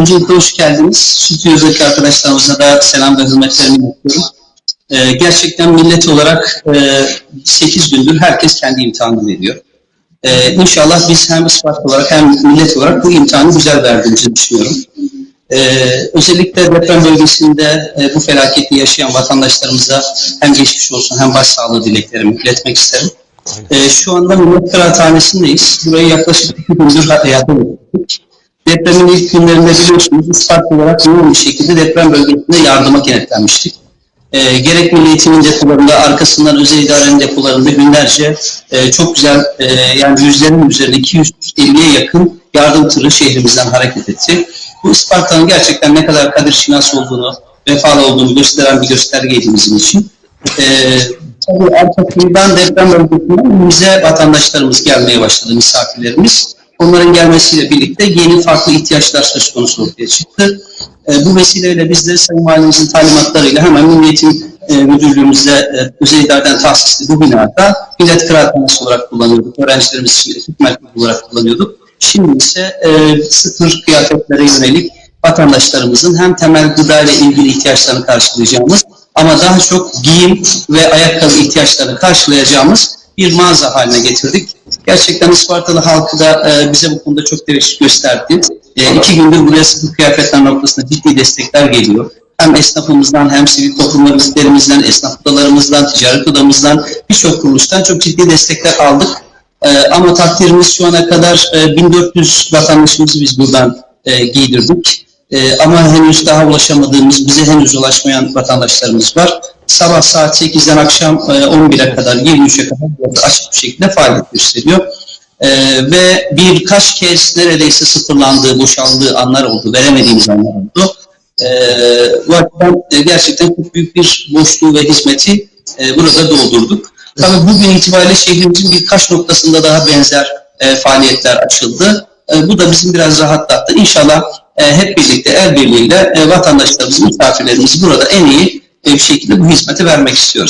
Öncelikle hoş geldiniz. Stüdyodaki arkadaşlarımıza da selam ve hürmetlerimi iletiyorum. Ee, gerçekten millet olarak e, 8 gündür herkes kendi imtihanını veriyor. Ee, inşallah biz hem Isparta olarak hem millet olarak bu imtihanı güzel verdiğimizi düşünüyorum. Ee, özellikle deprem bölgesinde e, bu felaketi yaşayan vatandaşlarımıza hem geçmiş olsun hem başsağlığı dileklerimi iletmek isterim. Ee, şu anda Millet Kıraathanesi'ndeyiz. Burayı yaklaşık iki gündür hayata geçirdik. Depremin ilk günlerinde biliyorsunuz Isparta olarak yoğun bir şekilde deprem bölgesinde yardıma kenetlenmiştik. Ee, gerek Milli Eğitim'in depolarında, arkasından özel idarenin depolarında günlerce e, çok güzel, e, yani yüzlerin üzerinde 250'ye yakın yardım tırı şehrimizden hareket etti. Bu Isparta'nın gerçekten ne kadar kadir şinas olduğunu, vefalı olduğunu gösteren bir göstergeydi bizim için. Ee, tabii kıyıdan deprem bölgesinden bize vatandaşlarımız gelmeye başladı, misafirlerimiz. Onların gelmesiyle birlikte yeni farklı ihtiyaçlar söz konusu ortaya çıktı. E, bu vesileyle biz de Sayın Valimizin talimatlarıyla hemen Milli Eğitim e, Müdürlüğümüzde e, özel idareden tahsisli bu binada millet kıraathanesi olarak kullanıyorduk. Öğrencilerimiz için merkezi olarak kullanıyorduk. Şimdi ise e, sıfır kıyafetlere yönelik vatandaşlarımızın hem temel gıda ile ilgili ihtiyaçlarını karşılayacağımız ama daha çok giyim ve ayakkabı ihtiyaçlarını karşılayacağımız bir mağaza haline getirdik. Gerçekten Ispartalı halkı da e, bize bu konuda çok teveccüh gösterdi. E, iki gündür buraya sıfır kıyafetler noktasında ciddi destekler geliyor. Hem esnafımızdan hem sivil toplum örgütlerimizden, esnaf odalarımızdan, ticaret odamızdan birçok kuruluştan çok ciddi destekler aldık. E, ama takdirimiz şu ana kadar e, 1400 vatandaşımızı biz buradan e, giydirdik. E, ama henüz daha ulaşamadığımız, bize henüz ulaşmayan vatandaşlarımız var. Sabah saat 8'den akşam e, 11'e kadar, 23'e kadar açık bir şekilde faaliyet gösteriyor. E, ve birkaç kez neredeyse sıfırlandığı, boşaldığı anlar oldu, veremediğimiz anlar oldu. E, bu açıdan e, gerçekten çok büyük bir boşluğu ve hizmeti e, burada doldurduk. Tabii bugün itibariyle şehrimizin birkaç noktasında daha benzer e, faaliyetler açıldı. E, bu da bizim biraz rahatlattı. İnşallah e, hep birlikte el birliğiyle e, vatandaşlarımızı, misafirlerimizi burada en iyi e, bir şekilde bu hizmeti vermek istiyoruz.